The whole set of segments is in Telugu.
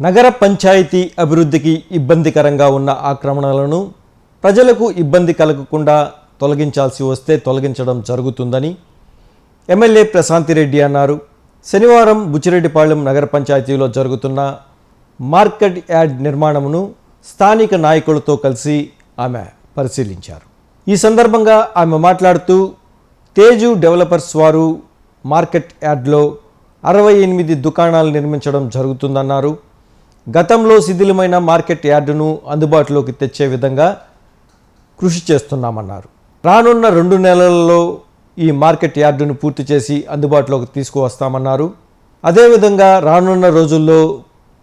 నగర పంచాయతీ అభివృద్ధికి ఇబ్బందికరంగా ఉన్న ఆక్రమణలను ప్రజలకు ఇబ్బంది కలగకుండా తొలగించాల్సి వస్తే తొలగించడం జరుగుతుందని ఎమ్మెల్యే ప్రశాంతిరెడ్డి అన్నారు. శనివారం బుచ్చిరెడ్డిపాళెం నగర పంచాయతీలో జరుగుతున్న మార్కెట్ యార్డ్ నిర్మాణమును స్థానిక నాయకులతో కలిసి ఆమె పరిశీలించారు. ఈ సందర్భంగా ఆమె మాట్లాడుతూ తేజు డెవలపర్స్ వారు మార్కెట్ యార్డ్లో అరవై ఎనిమిది దుకాణాలు నిర్మించడం జరుగుతుందన్నారు. గతంలో శిథిలమైన మార్కెట్ యార్డును అందుబాటులోకి తెచ్చే విధంగా కృషి చేస్తున్నామన్నారు. రానున్న రెండు నెలలలో ఈ మార్కెట్ యార్డును పూర్తి చేసి అందుబాటులోకి తీసుకువస్తామన్నారు. అదేవిధంగా రానున్న రోజుల్లో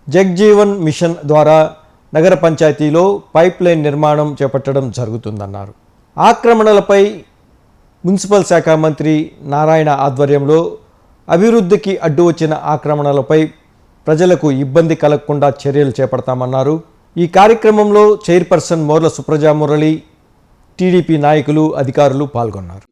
జగ్జీవన్ మిషన్ ద్వారా నగర పంచాయతీలో పైప్ లైన్ నిర్మాణం చేపట్టడం జరుగుతుందన్నారు. ఆక్రమణలపై మున్సిపల్ శాఖ మంత్రి నారాయణ ఆధ్వర్యంలో అభివృద్ధికి అడ్డు వచ్చిన ఆక్రమణలపై ప్రజలకు ఇబ్బంది కలగకుండా చర్యలు చేపడతామన్నారు. ఈ కార్యక్రమంలో చైర్పర్సన్ మోర్ల సుప్రజా మురళి టీడీపీ నాయకులు అధికారులు పాల్గొన్నారు.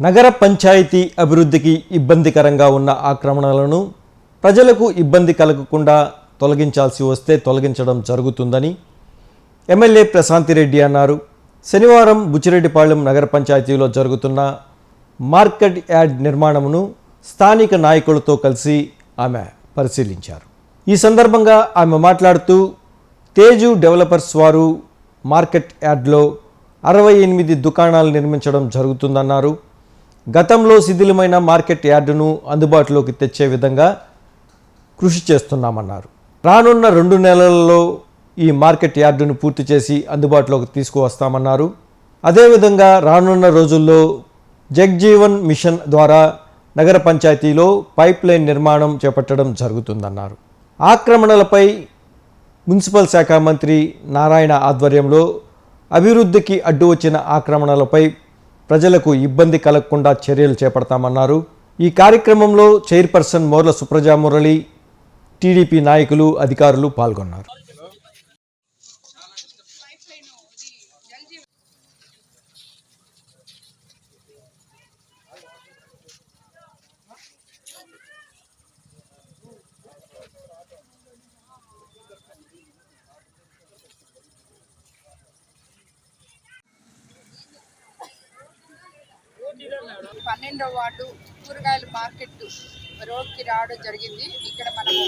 నగర పంచాయతీ అభివృద్ధికి ఇబ్బందికరంగా ఉన్న ఆక్రమణలను ప్రజలకు ఇబ్బంది కలగకుండా తొలగించాల్సి వస్తే తొలగించడం జరుగుతుందని ఎమ్మెల్యే ప్రశాంతిరెడ్డి అన్నారు. శనివారం బుచ్చిరెడ్డిపాళెం నగర పంచాయతీలో జరుగుతున్న మార్కెట్ యార్డ్ నిర్మాణమును స్థానిక నాయకులతో కలిసి ఆమె పరిశీలించారు. ఈ సందర్భంగా ఆమె మాట్లాడుతూ తేజు డెవలపర్స్ వారు మార్కెట్ యార్డ్లో అరవై ఎనిమిది దుకాణాలు నిర్మించడం జరుగుతుందన్నారు. గతంలో శిథిలమైన మార్కెట్ యార్డును అందుబాటులోకి తెచ్చే విధంగా కృషి చేస్తున్నామన్నారు. రానున్న రెండు నెలలలో ఈ మార్కెట్ యార్డును పూర్తి చేసి అందుబాటులోకి తీసుకువస్తామన్నారు. అదేవిధంగా రానున్న రోజుల్లో జగ్జీవన్ మిషన్ ద్వారా నగర పంచాయతీలో పైప్ లైన్ నిర్మాణం చేపట్టడం జరుగుతుందన్నారు. ఆక్రమణలపై మున్సిపల్ శాఖ మంత్రి నారాయణ ఆధ్వర్యంలో అభివృద్ధికి అడ్డు వచ్చిన ఆక్రమణలపై ప్రజలకు ఇబ్బంది కలగకుండా చర్యలు చేపడతామన్నారు. ఈ కార్యక్రమంలో చైర్పర్సన్ మోర్ల సుప్రజామురళి టీడీపీ నాయకులు అధికారులు పాల్గొన్నారు. పన్నెండవ వార్డు కూరగాయల మార్కెట్ రోడ్కి రావడం జరిగింది. ఇక్కడ మనము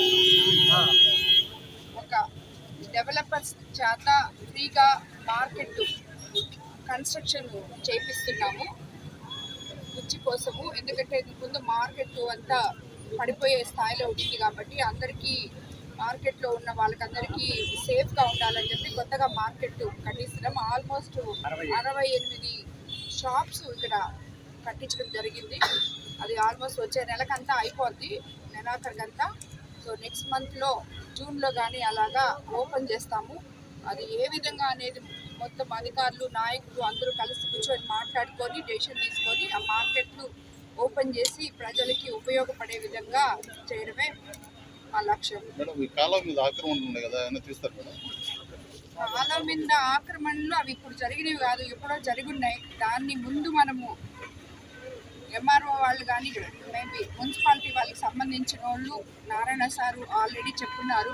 ఒక డెవలపర్స్ చేత ఫ్రీగా మార్కెట్ కన్స్ట్రక్షన్ చేపిస్తున్నాము. కుర్చీ కోసము. ఎందుకంటే ముందు మార్కెట్ అంతా పడిపోయే స్థాయిలో ఉంటుంది కాబట్టి అందరికీ మార్కెట్లో ఉన్న వాళ్ళకందరికీ సేఫ్గా ఉండాలని చెప్పి కొత్తగా మార్కెట్ కట్టిస్తున్నాం. ఆల్మోస్ట్ అరవై ఎనిమిది షాప్స్ ఇక్కడ కట్టించడం జరిగింది. అది ఆల్మోస్ట్ వచ్చే నెలకంతా అయిపోద్ది నెలాఖరికంతా. సో నెక్స్ట్ మంత్లో జూన్లో కానీ అలాగా ఓపెన్ చేస్తాము. అది ఏ విధంగా అనేది మొత్తం అధికారులు నాయకులు అందరూ కలిసి కూర్చొని మాట్లాడుకొని డెసిషన్ తీసుకొని ఆ మార్కెట్లు ఓపెన్ చేసి ప్రజలకి ఉపయోగపడే విధంగా చేయడమే మా లక్ష్యం. కాలం మీద ఆక్రమణ ఉన్నాయి కదా ఏమైనా తీస్తారు మేడం? చాలా మీద ఆక్రమణలు అవి ఇప్పుడు జరిగినవి కాదు ఎప్పుడో జరిగున్నాయి దాన్ని ముందు మనము ఎంఆర్ఓ వాళ్ళు కానీ మేబీ మున్సిపాలిటీ వాళ్ళకి సంబంధించిన వాళ్ళు నారాయణ సారు ఆల్రెడీ చెప్పున్నారు.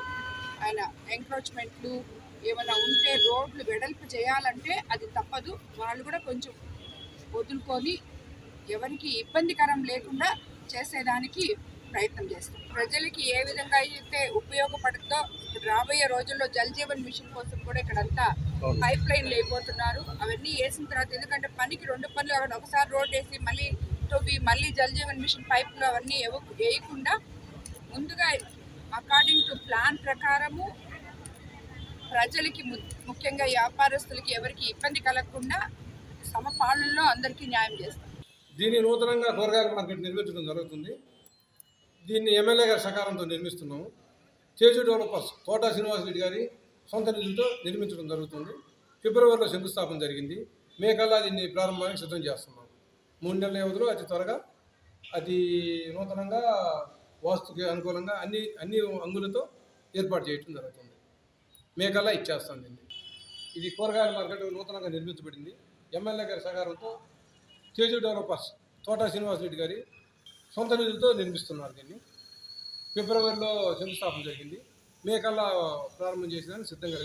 ఆయన ఎంక్రోచ్మెంట్లు ఏమైనా ఉంటే రోడ్లు వెడల్పు చేయాలంటే అది తప్పదు. వాళ్ళు కూడా కొంచెం వదులుకొని ఎవరికి ఇబ్బందికరం లేకుండా చేసేదానికి ప్రయత్నం చేస్తాం. ప్రజలకి ఏ విధంగా అయితే ఉపయోగపడుతుందో రాబోయే రోజుల్లో జల్ జీవన్ మిషన్ కోసం కూడా ఇక్కడంతా పైప్ లైన్ లేకపోతున్నారు అవన్నీ వేసిన తర్వాత ఎందుకంటే పనికి రెండు పనులు అక్కడ ఒకసారి రోడ్ వేసి మళ్ళీ తవ్వి మళ్ళీ జల్ జీవన్ మిషన్ పైపులు అవన్నీ ఎవ వేయకుండా ముందుగా అకార్డింగ్ టు ప్లాన్ ప్రకారము ప్రజలకి ము- ముఖ్యంగా వ్యాపారస్తులకి ఎవరికి ఇబ్బంది కలగకుండా సమపాలనలో అందరికీ న్యాయం చేస్తాం. దీన్ని నూతనంగా కూరగాయల మార్కెట్ నిర్మించడం జరుగుతుంది. దీన్ని ఎమ్మెల్యే గారి సకాలంతో నిర్మిస్తున్నాము. చేజు డెవలపర్స్ తోటా శ్రీనివాసరెడ్డి గారి సొంత నిధులతో నిర్మించడం జరుగుతుంది. ఫిబ్రవరిలో శంకుస్థాపన జరిగింది. మే కల్లా దీన్ని ప్రారంభానికి సిద్ధం చేస్తున్నాం మూడు నెలల వ్యవధిలో అతి త్వరగా అది నూతనంగా వాస్తుకి అనుకూలంగా అన్ని అన్ని అంగులతో ఏర్పాటు చేయడం జరుగుతుంది. మేకల్లా ఇచ్చేస్తాం దీన్ని. ఇది కూరగాయల మార్కెట్ నూతనంగా నిర్మించబడింది. ఎమ్మెల్యే గారి సహకారంతో తేజు డెవలపర్స్ తోటా శ్రీనివాసరెడ్డి గారి సొంత నిధులతో నిర్మిస్తున్నారు దీన్ని. ఫిబ్రవరిలో శంకుస్థాపన జరిగింది. మేకల్లా ప్రారంభం చేసిన సిద్ధంగా